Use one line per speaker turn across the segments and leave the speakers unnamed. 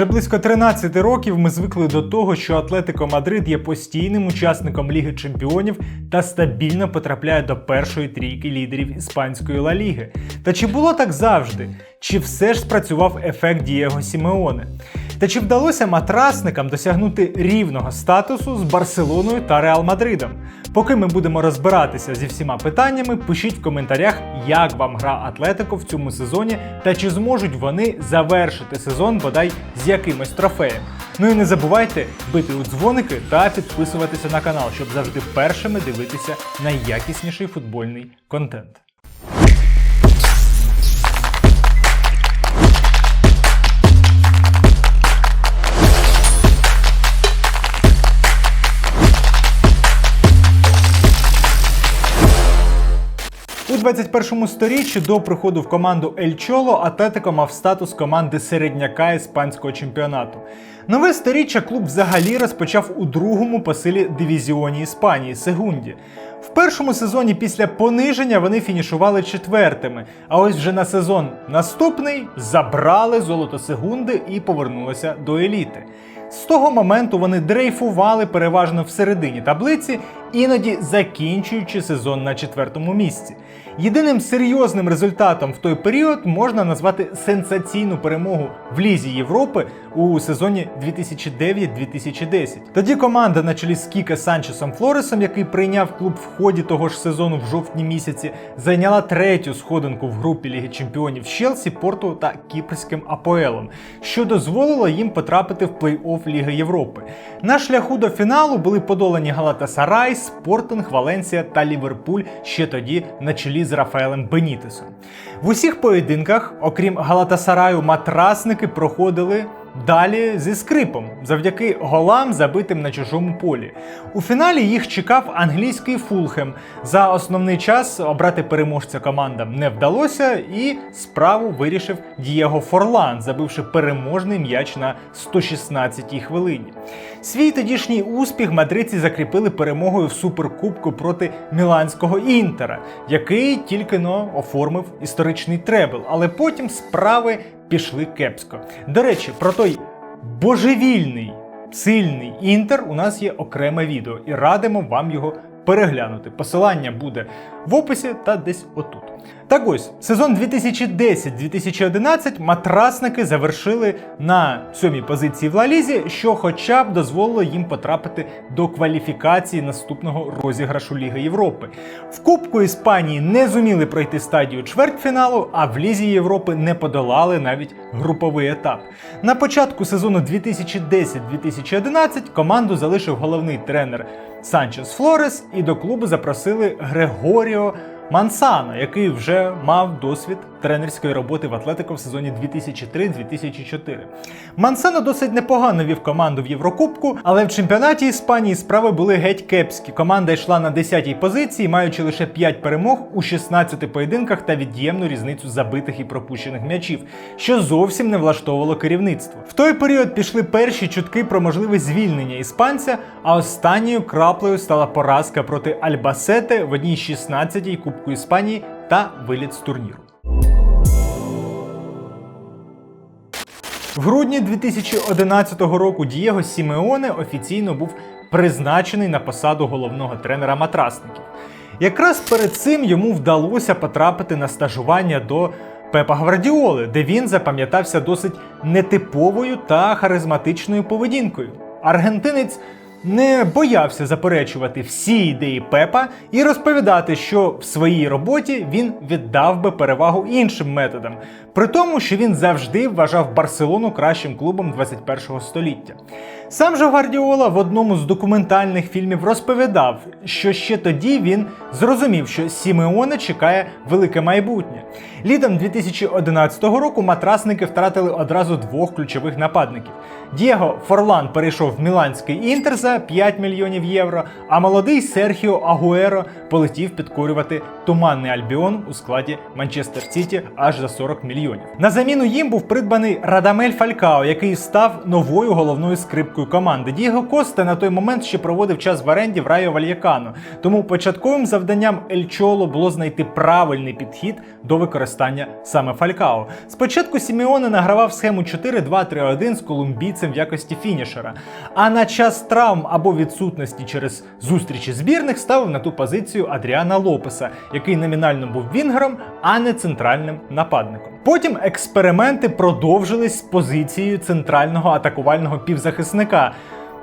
Вже близько 13 років ми звикли до того, що Атлетико Мадрид є постійним учасником Ліги Чемпіонів та стабільно потрапляє до першої трійки лідерів іспанської Ла Ліги. Та чи було так завжди? Чи все ж спрацював ефект Дієго Сімеоне? Та чи вдалося матрасникам досягнути рівного статусу з Барселоною та Реал Мадридом? Поки ми будемо розбиратися зі всіма питаннями, пишіть в коментарях, як вам гра Атлетико в цьому сезоні та чи зможуть вони завершити сезон бодай з якимось трофеєм. Ну і не забувайте бити у дзвоники та підписуватися на канал, щоб завжди першими дивитися найякісніший футбольний контент. У 21 сторіччі до приходу в команду Ель Чоло Атлетико мав статус команди середняка іспанського чемпіонату. Нове сторіччя клуб взагалі розпочав у другому по силі дивізіоні Іспанії Сегунді. В першому сезоні після пониження вони фінішували четвертими. А ось вже на сезон наступний забрали золото Сегунди і повернулися до еліти. З того моменту вони дрейфували переважно всередині таблиці, іноді закінчуючи сезон на четвертому місці. Єдиним серйозним результатом в той період можна назвати сенсаційну перемогу в Лізі Європи у сезоні 2009-2010. Тоді команда на чолі з Кіке Санчесом Флоресом, який прийняв клуб в ході того ж сезону в жовтні місяці, зайняла третю сходинку в групі Ліги Чемпіонів Челсі, Порту та Кіпрським Апоелом, що дозволило їм потрапити в плей-офф Ліги Європи. На шляху до фіналу були подолані Галатасарай, Спортинг, Валенсія та Ліверпуль ще тоді на чолі з Рафаелем Бенітесом. В усіх поєдинках, окрім Галатасараю, матрасники проходили далі зі скрипом, завдяки голам, забитим на чужому полі. У фіналі їх чекав англійський Фулхем. За основний час обрати переможця командам не вдалося, і справу вирішив Дієго Форлан, забивши переможний м'яч на 116-й хвилині. Свій тодішній успіх мадридці закріпили перемогою в суперкубку проти міланського інтера, який тільки но оформив історичний требл, але потім справи пішли кепсько. До речі, про той божевільний сильний інтер у нас є окреме відео, і радимо вам його переглянути. Посилання буде в описі та десь отут. Так ось, сезон 2010-2011 матрасники завершили на сьомій позиції в Лалізі, що хоча б дозволило їм потрапити до кваліфікації наступного розіграшу Ліги Європи. В Кубку Іспанії не зуміли пройти стадію чвертьфіналу, а в Лізі Європи не подолали навіть груповий етап. На початку сезону 2010-2011 команду залишив головний тренер Санчес Флорес, і до клубу запросили Грегоріо Мансано, який вже мав досвід тренерської роботи в Атлетико в сезоні 2003-2004. Мансано досить непогано вів команду в Єврокубку, але в чемпіонаті Іспанії справи були геть кепські. Команда йшла на 10-й позиції, маючи лише 5 перемог у 16 поєдинках та від'ємну різницю забитих і пропущених м'ячів, що зовсім не влаштовувало керівництво. В той період пішли перші чутки про можливе звільнення іспанця, а останньою краплею стала поразка проти Альбасете в одній 16-й Кубку Іспанії та виліт з турніру. В грудні 2011 року Дієго Сімеоне офіційно був призначений на посаду головного тренера матрасників. Якраз перед цим йому вдалося потрапити на стажування до Пепа Гвардіоли, де він запам'ятався досить нетиповою та харизматичною поведінкою. Аргентинець не боявся заперечувати всі ідеї Пепа і розповідати, що в своїй роботі він віддав би перевагу іншим методам, при тому, що він завжди вважав Барселону кращим клубом 21 століття. Сам же Гвардіола в одному з документальних фільмів розповідав, що ще тоді він зрозумів, що Сімеоне чекає велике майбутнє. Літом 2011 року матрасники втратили одразу двох ключових нападників. Дієго Форлан перейшов в Міланський інтер за 5 мільйонів євро, а молодий Серхіо Агуеро полетів підкорювати туманний Альбіон у складі Манчестер Сіті аж за 40 мільйонів. На заміну їм був придбаний Радамель Фалькао, який став новою головною скрипкою зіркою команди. Дієго Коста на той момент ще проводив час в оренді в Райо Вальякано. Тому початковим завданням Ель Чоло було знайти правильний підхід до використання саме Фалькао. Спочатку Сімеоне награвав схему 4-2-3-1 з колумбійцем в якості фінішера. А на час травм або відсутності через зустрічі збірних ставив на ту позицію Адріана Лопеса, який номінально був вінгером, а не центральним нападником. Потім експерименти продовжились з позицією центрального атакувального півзахисника,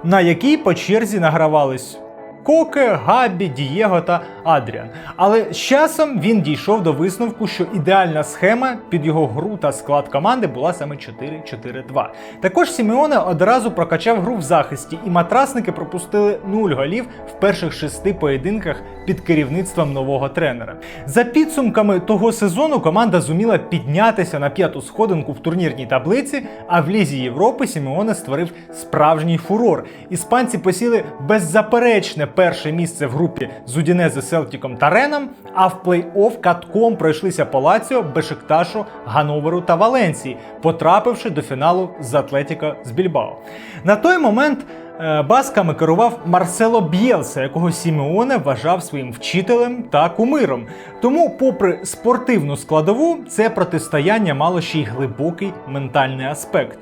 на якій по черзі награвались Коке, Габі, Дієго та Адріан. Але з часом він дійшов до висновку, що ідеальна схема під його гру та склад команди була саме 4-4-2. Також Сімеоне одразу прокачав гру в захисті, і матрасники пропустили 0 голів в перших шести поєдинках під керівництвом нового тренера. За підсумками того сезону команда зуміла піднятися на п'яту сходинку в турнірній таблиці, а в Лізі Європи Сімеоне створив справжній фурор. Іспанці посіли беззаперечне перше місце в групі з Удінезе, Селтіком та Реном, а в плей-офф катком пройшлися по Лаціо, Бешикташу, Гановеру та Валенції, потрапивши до фіналу з Атлетіко з Більбао. На той момент е, басками керував Марсело Б'єлса, якого Сімеоне вважав своїм вчителем та кумиром. Тому, попри спортивну складову, це протистояння мало ще й глибокий ментальний аспект.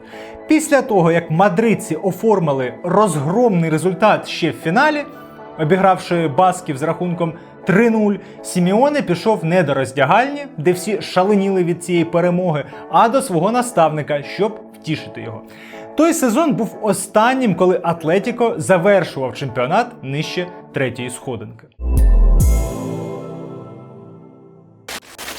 Після того, як мадридці оформили розгромний результат ще в фіналі, обігравши басків з рахунком 3-0, Сіміоне пішов не до роздягальні, де всі шаленіли від цієї перемоги, а до свого наставника, щоб втішити його. Той сезон був останнім, коли Атлетіко завершував чемпіонат нижче третьої сходинки.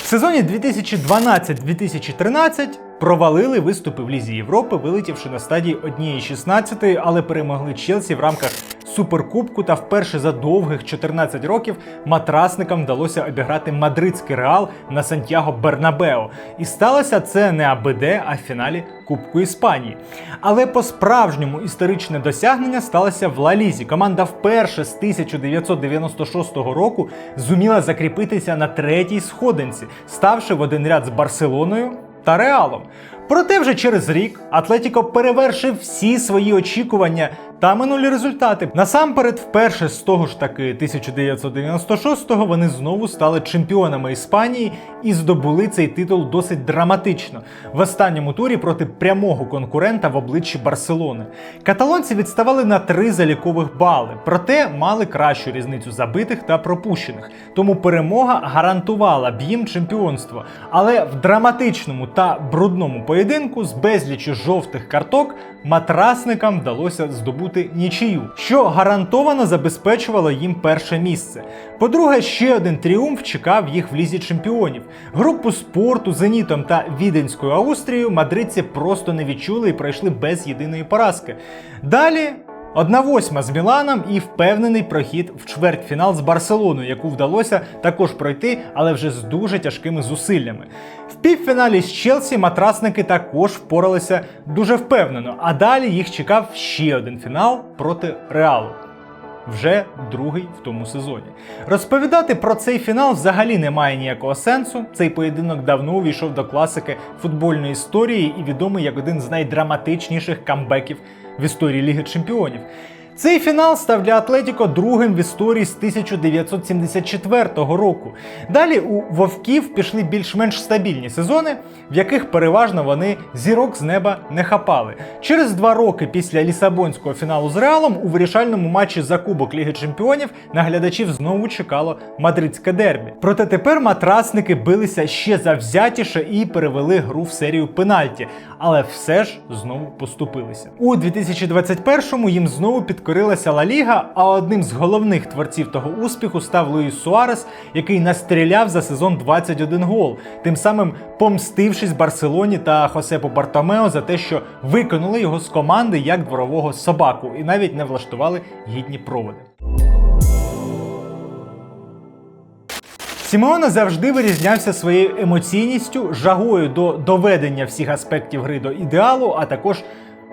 В сезоні 2012-2013 провалили виступи в Лізі Європи, вилетівши на стадії 1-16, але перемогли Челсі в рамках суперкубку та вперше за довгих 14 років матрасникам вдалося обіграти мадридський реал на Сантьяго Бернабео. І сталося це не аби де, а в фіналі Кубку Іспанії. Але по-справжньому історичне досягнення сталося в Ла Лізі. Команда вперше з 1996 року зуміла закріпитися на третій сходинці, ставши в один ряд з Барселоною та Реалом. Проте вже через рік Атлетіко перевершив всі свої очікування та минулі результати. Насамперед, вперше з того ж таки 1996-го вони знову стали чемпіонами Іспанії і здобули цей титул досить драматично в останньому турі проти прямого конкурента в обличчі Барселони. Каталонці відставали на три залікових бали, проте мали кращу різницю забитих та пропущених. Тому перемога гарантувала б їм чемпіонство. Але в драматичному та брудному поєдинку з безлічі жовтих карток матрасникам вдалося здобути нічию, що гарантовано забезпечувало їм перше місце. По-друге, ще один тріумф чекав їх в лізі чемпіонів. Групу спорту, Зенітом та Віденською Австрією мадридці просто не відчули і пройшли без єдиної поразки. Далі. Одна восьма з Міланом і впевнений прохід в чвертьфінал з Барселоною, яку вдалося також пройти, але вже з дуже тяжкими зусиллями. В півфіналі з Челсі матрасники також впоралися дуже впевнено, а далі їх чекав ще один фінал проти Реалу. Вже другий в тому сезоні. Розповідати про цей фінал взагалі немає ніякого сенсу. Цей поєдинок давно увійшов до класики футбольної історії і відомий як один з найдраматичніших камбеків в історії Ліги Чемпіонів. Цей фінал став для Атлетіко другим в історії з 1974 року. Далі у Вовків пішли більш-менш стабільні сезони, в яких переважно вони зірок з неба не хапали. Через два роки після лісабонського фіналу з Реалом у вирішальному матчі за Кубок Ліги Чемпіонів наглядачів знову чекало мадридське дербі. Проте тепер матрасники билися ще завзятіше і перевели гру в серію пенальті, але все ж знову поступилися. У 2021-му їм знову підкорилася Ла Ліга, а одним з головних творців того успіху став Луїс Суарес, який настріляв за сезон 21 гол, тим самим помстившись Барселоні та Хосепу Бартомео за те, що виконали його з команди як дворового собаку, і навіть не влаштували гідні проводи. Сімеоне завжди вирізнявся своєю емоційністю, жагою до доведення всіх аспектів гри до ідеалу, а також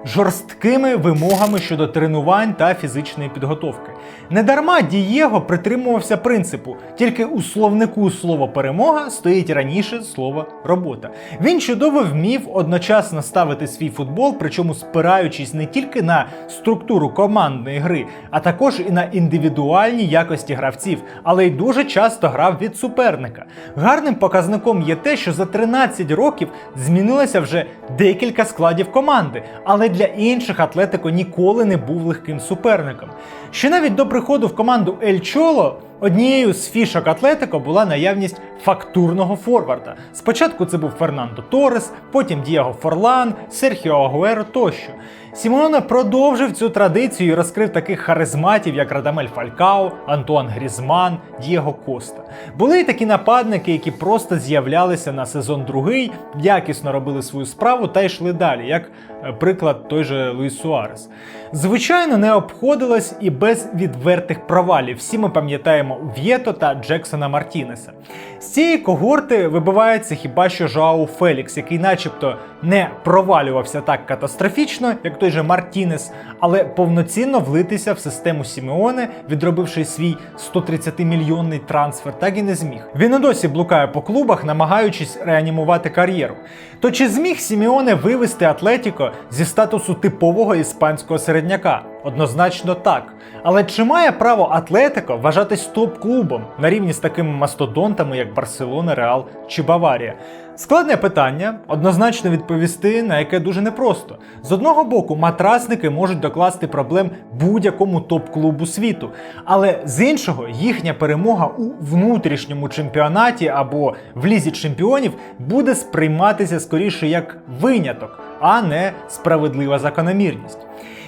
жорсткими вимогами щодо тренувань та фізичної підготовки. Недарма Дієго притримувався принципу: тільки у словнику слово перемога стоїть раніше слово робота. Він чудово вмів одночасно ставити свій футбол, причому спираючись не тільки на структуру командної гри, а також і на індивідуальні якості гравців, але й дуже часто грав від суперника. Гарним показником є те, що за 13 років змінилося вже декілька складів команди, але для інших Атлетико ніколи не був легким суперником. Що навіть до приходу в команду Ель Чоло однією з фішок Атлетико була наявність фактурного форварда. Спочатку це був Фернандо Торрес, потім Дієго Форлан, Серхіо Агуеро тощо. Сімеоне продовжив цю традицію і розкрив таких харизматів, як Радамель Фалькао, Антуан Грізман, Дієго Коста. Були й такі нападники, які просто з'являлися на сезон другий, якісно робили свою справу та йшли далі, як е, приклад той же Луїс Суарес. Звичайно, не обходилось і без відвертих провалів. Всі ми пам'ятаємо В'єто та Джексона Мартінеса. З цієї когорти вибивається хіба що Жоау Фелікс, який, начебто, не провалювався так катастрофічно, як той же Мартінес, але повноцінно влитися в систему Сімеоне, відробивши свій 130-мільйонний трансфер, так і не зміг. Він і досі блукає по клубах, намагаючись реанімувати кар'єру. То чи зміг Сімеоне вивести Атлетіко зі статусу типового іспанського середняка? Однозначно так. Але чи має право Атлетико вважатись топ-клубом на рівні з такими мастодонтами, як Барселона, Реал чи Баварія? Складне питання, однозначно відповісти, на яке дуже непросто. З одного боку, матрасники можуть докласти проблем будь-якому топ-клубу світу, але з іншого, їхня перемога у внутрішньому чемпіонаті або в лізі чемпіонів буде сприйматися скоріше як виняток, а не справедлива закономірність.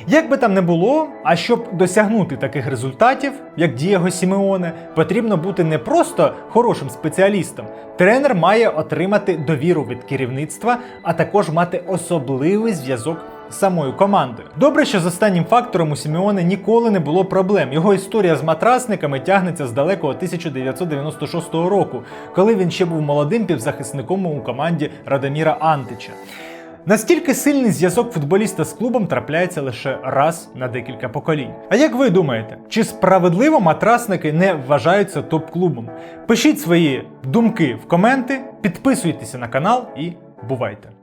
Як би там не було, а щоб досягнути таких результатів, як Дієго Сімеоне, потрібно бути не просто хорошим спеціалістом. Тренер має отримати довіру від керівництва, а також мати особливий зв'язок самою командою. Добре, що з останнім фактором у Сімеоне ніколи не було проблем. Його історія з матрасниками тягнеться з далекого 1996 року, коли він ще був молодим півзахисником у команді Радоміра Антича. Настільки сильний зв'язок футболіста з клубом трапляється лише раз на декілька поколінь. А як ви думаєте, чи справедливо матрасники не вважаються топ-клубом? Пишіть свої думки в коменти, підписуйтеся на канал і бувайте!